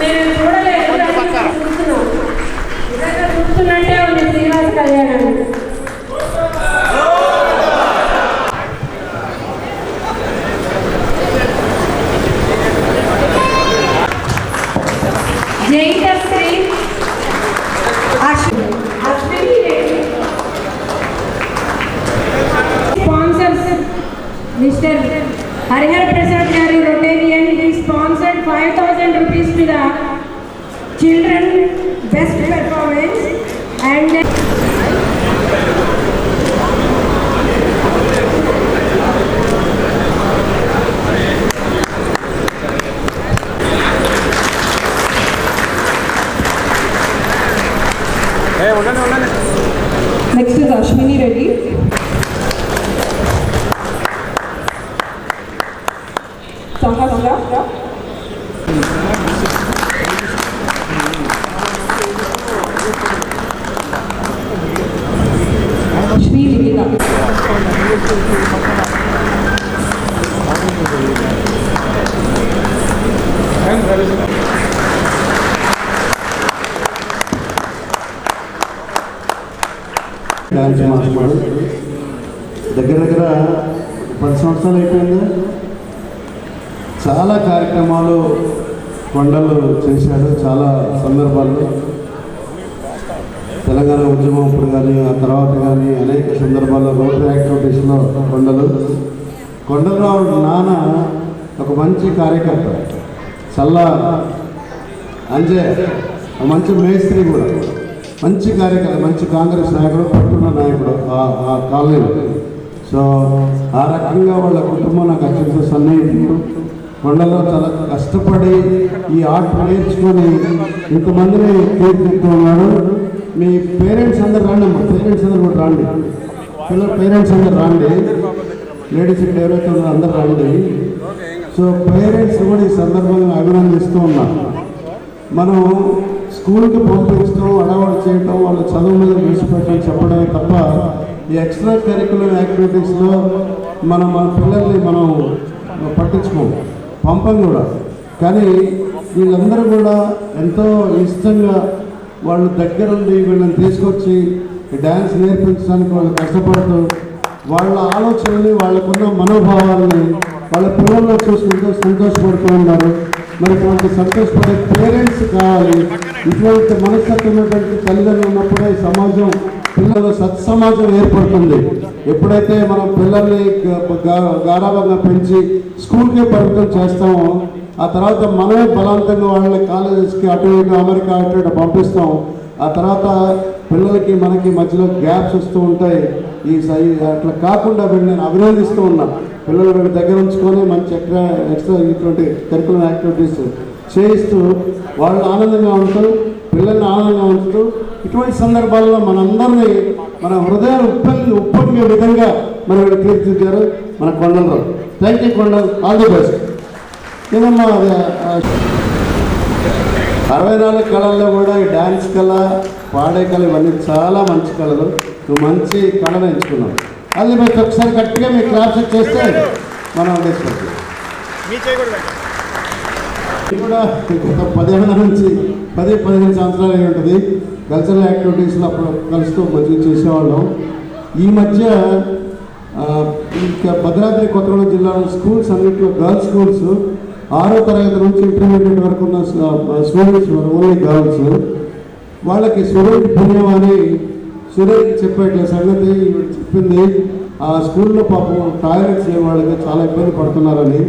నేను చూడలేదు గుర్తును గుర్తున్నట్టే ఉంది Srinivasa Kalyanam. Children best performance and master దగ్గర దగ్గర పది సంవత్సరాలు అయిపోయింది. చాలా కార్యక్రమాలు కొండలు చేశారు చాలా సందర్భాల్లో ఉద్యమం ఇప్పుడు కానీ ఆ తర్వాత కానీ అనేక సందర్భాల్లో రోడ్ యాక్టివిటీస్లో కొండలు. కొండలరావు నాన్న ఒక మంచి కార్యకర్త చల్ల అంజే ఒక మంచి మేస్త్రి కూడా. మంచి కార్యకర్త మంచి కాంగ్రెస్ నాయకుడు పట్టున్న నాయకుడు ఆ- కాలనీలో. సో ఆ రకంగా వాళ్ళ కుటుంబం నాకు అత్యంత సన్నిహితుడు. కొండలో చాలా కష్టపడి ఈ ఆర్ట్ నేర్చుకొని ఇంతమందిని తీర్చిదిద్దుతున్నాడు మీ పేరెంట్స్ అందరు రండి అమ్మా. పేరెంట్స్ అందరు కూడా రండి. పిల్లల పేరెంట్స్ అందరు రండి. లేడీస్ ఇక్కడ ఎవరైతే ఉన్నారో అందరు రండి. సో పేరెంట్స్ కూడా ఈ సందర్భంగా అభినందిస్తూ ఉన్నాం. మనం స్కూల్కి పంపించడం అడవాడు చేయటం వాళ్ళ చదువు మీద విడిచిపెట్టడం చెప్పడమే తప్ప ఈ ఎక్స్ట్రా కరికులర్ యాక్టివిటీస్లో మనం మన పిల్లల్ని మనం పట్టించుకోం పంపం కూడా. కానీ వీళ్ళందరూ కూడా ఎంతో ఇష్టంగా వాళ్ళు దగ్గరుండి వీళ్ళని తీసుకొచ్చి డ్యాన్స్ నేర్పించడానికి వాళ్ళు కష్టపడుతూ వాళ్ళ ఆలోచనని వాళ్ళకున్న మనోభావాలని వాళ్ళ పిల్లల్లో చూసుకుంటూ సంతోషపడుతూ ఉన్నారు. మరి ఇటువంటి సంతోషపడే పేరెంట్స్ కావాలి. ఇటువంటి మనస్తత్వమైనటువంటి తల్లిదండ్రులు ఉన్నప్పుడే ఈ సమాజం పిల్లల సత్సమాజం ఏర్పడుతుంది. ఎప్పుడైతే మనం పిల్లల్ని గారాభంగా గారాబంగా పెంచి స్కూల్కే పరిమితం చేస్తామో ఆ తర్వాత మనమే బలవంతంగా వాళ్ళని కాలేజెస్కి అటు ఇటు అమెరికా అటు ఇటు పంపిస్తాం. ఆ తర్వాత పిల్లలకి మనకి మధ్యలో గ్యాప్స్ వస్తూ ఉంటాయి. ఈ సై అట్లా కాకుండా వీళ్ళు నేను అభినందిస్తూ ఉన్నా. పిల్లలు వీళ్ళ దగ్గర ఉంచుకొని మంచి ఎక్స్ట్రా ఎక్స్ట్రా ఇటువంటి కరికులం యాక్టివిటీస్ చేయిస్తూ వాళ్ళు ఆనందంగా ఉంటూ పిల్లల్ని ఆనందంగా ఉంచుతూ ఇటువంటి సందర్భాల్లో మనందరినీ మన హృదయాలు ఉప్పొంగి ఉప్పొంగే విధంగా మనం వీళ్ళు తీర్చిదిద్దారు మన Kondalarao. Thank you Kondalu all the best అరవై నాలుగు కళల్లో కూడా ఈ డ్యాన్స్ కళ పాడే కళ ఇవన్నీ చాలా మంచి కళలు. నువ్వు మంచి కళను ఎంచుకున్నావు అది మీరు ఒకసారి గట్టిగా మీ క్లాప్స్ చేస్తే మనం ఇది కూడా గత పదిహేను నుంచి పది పదిహేను సంవత్సరాలు అయి ఉంటుంది. కల్చరల్ యాక్టివిటీస్లో అప్పుడు కలుస్తూ మంచిగా చేసేవాళ్ళం. ఈ మధ్య ఇంకా భద్రాద్రి కొత్తగూడెం జిల్లాలో స్కూల్స్ అన్నింటిలో గర్ల్స్ స్కూల్స్ ఆరో తరగతి నుంచి ఇంటర్మీడియట్ వరకు ఉన్న స్టూడెంట్స్ ఓన్లీ గర్ల్స్. వాళ్ళకి సురేష్ పుణ్యం అని సురేష్ చెప్పేట సంగతి చెప్పింది. ఆ స్కూల్లో పాపం టాయిలెట్స్ లేని వాళ్ళకి చాలా ఇబ్బంది పడుతున్నారని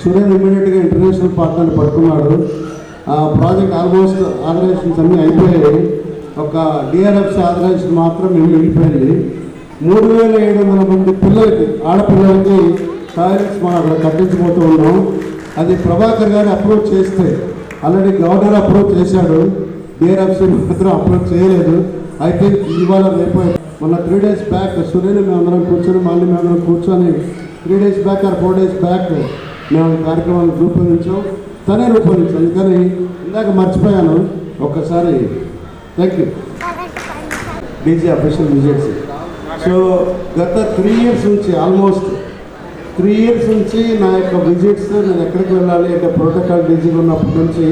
సురేష్ ఇమీడియట్గా ఇంటర్నేషనల్ పార్ట్నర్ పట్టుకున్నాడు. ఆ ప్రాజెక్ట్ ఆల్మోస్ట్ ఆర్గనైజేషన్స్ అన్నీ అయిపోయాయి. ఒక డిఆర్ఎఫ్సీ ఆర్గనైజేషన్ మాత్రం మేము వెళ్ళిపోయింది మూడు వేల ఏడు వందల మంది పిల్లలకి ఆడపిల్లలకి టాయిలెట్స్ మనం అక్కడ కట్టించిపోతూ ఉన్నాం. అది ప్రభాకర్ గారు అప్రోచ్ చేస్తే ఆల్రెడీ గవర్నర్ అప్రోచ్ చేశాడు. డిఆర్ఎఫ్సి మాత్రం అప్రోచ్ చేయలేదు. అయితే ఇవాళ రేపు మొన్న త్రీ డేస్ బ్యాక్ సూర్యుని మేమందరం కూర్చొని మళ్ళీ మేమందరం కూర్చొని three days back or four days back మేము కార్యక్రమాలు కార్యక్రమాన్ని రూపొందించాం. తనే రూపొందించాం అందుకని ఇందాక మర్చిపోయాను. ఒక్కసారి thank you DG official visits so గత త్రీ ఇయర్స్ నుంచి ఆల్మోస్ట్ త్రీ ఇయర్స్ నుంచి నా యొక్క విజిట్స్ నేను ఎక్కడికి వెళ్ళాలి అంటే ప్రోటోకాల్ డీజీగా ఉన్నప్పటి నుంచి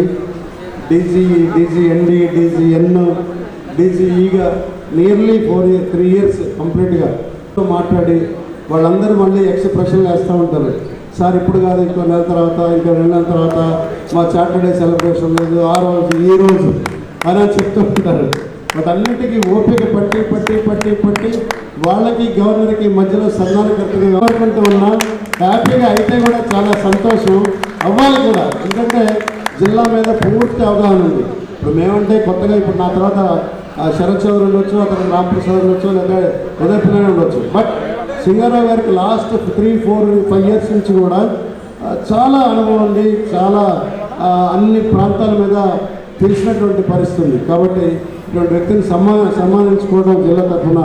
DG DG ND DG N డీజీఈగా nearly four year three years కంప్లీట్గా మాట్లాడి వాళ్ళందరూ మళ్ళీ ఎక్స్ప్రెషన్లు వేస్తూ ఉంటారు. సార్ ఇప్పుడు కాదు ఇంకో నెల తర్వాత ఇంకో రెండు నెలల తర్వాత మా సాటర్డే సెలబ్రేషన్ లేదు ఆ రోజు ఈ రోజు అని చెప్తూ ఉంటారు. వాటన్నిటికీ ఓపిక పట్టి పట్టి పట్టి పట్టి వాళ్ళకి గవర్నర్కి మధ్యలో సన్నాహకర్తగా గవర్నమెంట్ ఉన్నా హ్యాపీగా అయితే కూడా చాలా సంతోషం అవ్వాలి కూడా. ఎందుకంటే జిల్లా మీద పూర్తి అవగాహన ఉంది. ఇప్పుడు మేమంటే కొత్తగా ఇప్పుడు నా తర్వాత శరత్ చౌదరి ఉండొచ్చు అతను రామప్రసాద్ ఉండొచ్చు లేదా ఉదయ్ ఉండొచ్చు. బట్ సింగారావు గారికి last three four five years నుంచి కూడా చాలా అనుభవం ఉంది చాలా అన్ని ప్రాంతాల మీద తెలిసినటువంటి పరిస్థితి ఉంది. కాబట్టి ఇటువంటి వ్యక్తిని సమ్మా సన్మానించుకోవడం జిల్లా తరఫున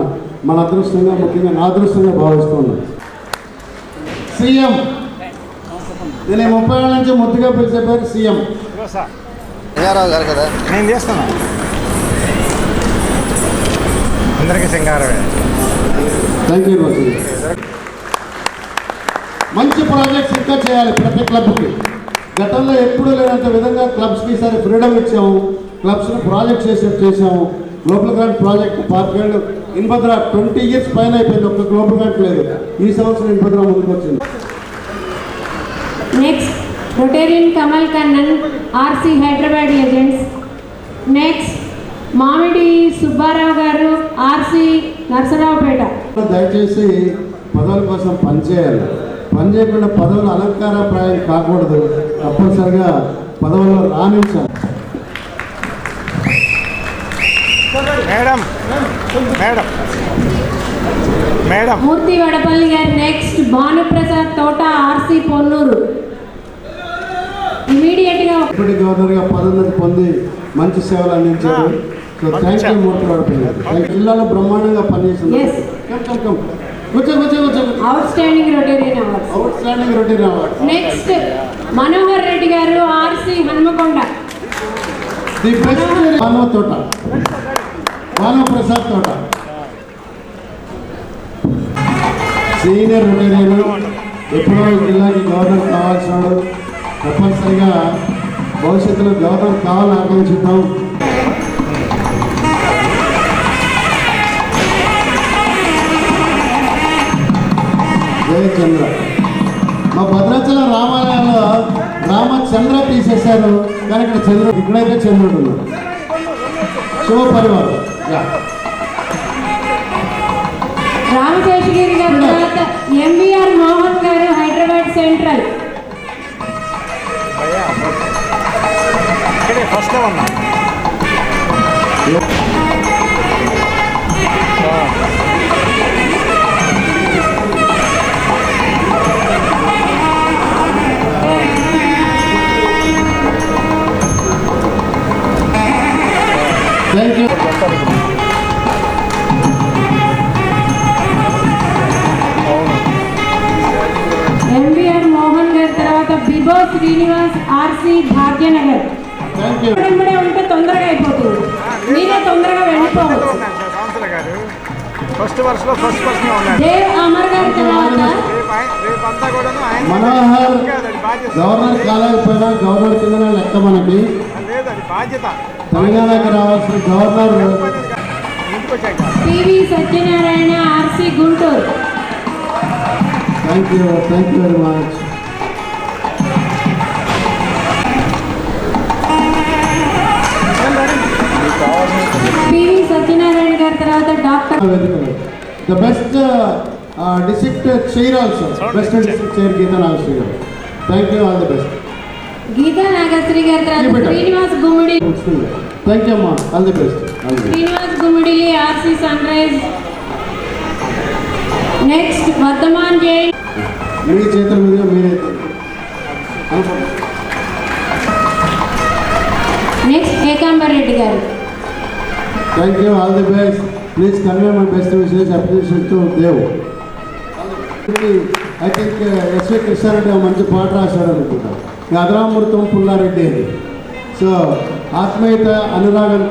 మన అదృష్టంగా ముఖ్యంగా నా అదృష్టంగా భావిస్తున్నాను. సీఎం. నేను ముప్పై ఏళ్ళ నుంచి ముద్దుగా పిలిచే పేరు సీఎం. సింగారావు గారు కదా? నేను చేస్తాను అందరికీ సింగారమే. థ్యాంక్ యూ మంచి ప్రాజెక్ట్స్ ఇంకా చేయాలి ప్రతి క్లబ్కి గతంలో ఎప్పుడూ లేనంత విధంగా క్లబ్స్కి ఈసారి ఫ్రీడమ్ ఇచ్చాము. క్లబ్స్ని ప్రాజెక్ట్ చేసేట్టు చేసాము గ్లోబల్ గ్రాంట్ ప్రాజెక్ట్ పాతికేళ్ళు ఇన్భద్ర ట్వంటీ ఇయర్స్ పైన అయిపోయింది ఒక్క గ్లోబల్ గ్రాంట్ లేదు. ఈ సంవత్సరం ఇన్భద్ర ముందుకు వచ్చింది. Next Rotarian Kamal Kannan RC Hyderabad legends next Mamidi Subbarao garu RC Narasaraopet. దయచేసి పదవుల కోసం పనిచేయాలి. పని చేయకుండా పదవులు అలంకారప్రాయం కాకూడదు. తప్పనిసరిగా పదవుల్లో రాణించాలి. Madam. Madam. Madam. Murthy Vadapalli garu next Bhanuprasad తోట ఆర్సీ పొన్నూరు. ఇమీడియట్గా డిప్యూటీ గవర్నర్గా పదోన్నతి పొంది మంచి సేవలు అందించారు. So thank you Murthy Vadapalli garu. జిల్లాలో బ్రహ్మాండంగా పనిచేసింది Yes. కమ్ కమ్ కమ్ కూర్చో కూర్చో కూర్చో outstanding Rotarian awards outstanding routine award next Manohar Reddy garu RC Hanmakonda the best మానవ తోట మానవ ప్రసాద్ తోట. సీనియర్ రొటీన్ ఎప్పుడో జిల్లాకి గవర్నర్ కావాల్సినాడు తప్పనిసరిగా భవిష్యత్తులో గవర్నర్ కావాలని ఆకాంక్షిద్దాం జయచంద్ర మా భద్రాచలం రామాలయంలో రామచంద్ర తీసేశారు కానీ ఇక్కడ చంద్రుడు ఇక్కడైతే చంద్రుడు ఉన్నారు శివ పరివారం రామశేషగిరి గారు తర్వాత MVR Mohan garu Hyderabad central. First ఉన్నా. థ్యాంక్ యూ బిబో శ్రీనివాస్ ఆర్సీ భాగ్యనగర్. ఇప్పుడే ఉంటే తొందరగా అయిపోతుంది. మీరే తొందరగా వెళ్ళిపోవచ్చు. ఫస్ట్ వర్షంలో ఫస్ట్ పర్సన్ ఉన్నారు దేవ్ అమర్ గారి తర్వాత రేపు ఆయన రేపు అంతా కూడాను ఆయన మనోహర్ గవర్నర్ కాలేకపోయినా గవర్నర్ కింద లెక్క మనకి. లేదు అది బాధ్యత. తెలంగాణకి రావాల్సిన governor. PV Satyanarayana RC Guntur. Thank you thank you very much గారి తర్వాత doctor the best district chair also best district chair Geetha Nagasri garu. Thank you all the best Geetha Nagasri గారి తర్వాత శ్రీనివాస్ గుమ్మిడి థ్యాంక్ యూ అమ్మా all the best Srinivas గుమ్మిడిలి RC sunrise. Next Vardhaman Jai. మీ చేతుల మీదుగా మీరే next Ekambar Reddy garu. Thank you all the best please convey my best wishes appreciation to Dev I think SV Krishna Reddy మంచి పాట రాశాడు అనుకుంటా. గదరామృతం పుల్లారెడ్డి అని. So ఆత్మీయత అనురాగం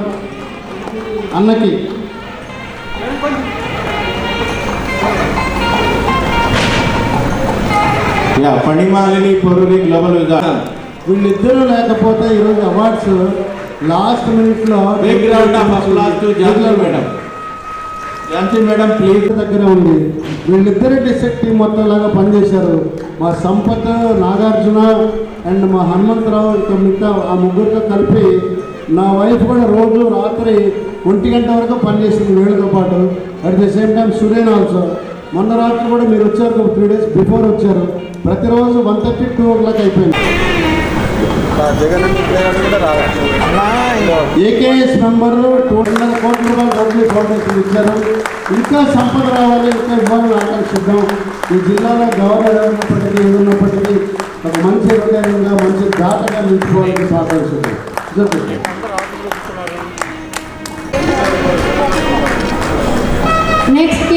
అన్నకి. యా పణిమాలిని పొరులి గ్లోబల్ వీళ్ళిద్దరూ లేకపోతే ఈరోజు అవార్డ్స్ లాస్ట్ మినిట్లో big round of applause to madam Jhansi madam please దగ్గర ఉంది. వీళ్ళిద్దరి డిస్ట్రిక్ట్ టీం మొత్తం లాగా పనిచేశారు. మా సంపత్ నాగార్జున అండ్ మా హనుమంతరావు ఇంకా మిగతా ఆ ముగ్గురితో కలిపి నా వైఫ్ కూడా రోజు రాత్రి ఒంటి గంట వరకు పనిచేసింది వీళ్ళతో పాటు. At the same time Suren also మొన్న రాత్రి కూడా మీరు వచ్చారు త్రీ డేస్ బిఫోర్ వచ్చారు. ప్రతిరోజు one thirty two o'clock అయిపోయింది. ఏకేఎస్ మెంబర్ టూ వందల కోట్ల రూపాయలు డబ్బులు ఫౌండేషన్ ఇచ్చారు. ఇంకా సంపద రావాలి ఇంకా ఇవ్వాలని ఆకర్షిద్దాం ఈ జిల్లాలో గవర్నర్ ఉన్నప్పటికీ ఏదున్నప్పటికీ ఒక మంచి హృదయంగా మంచి దాతగా నిలుచుకోవాలని ఆకాంక్షిద్దాం నెక్స్ట్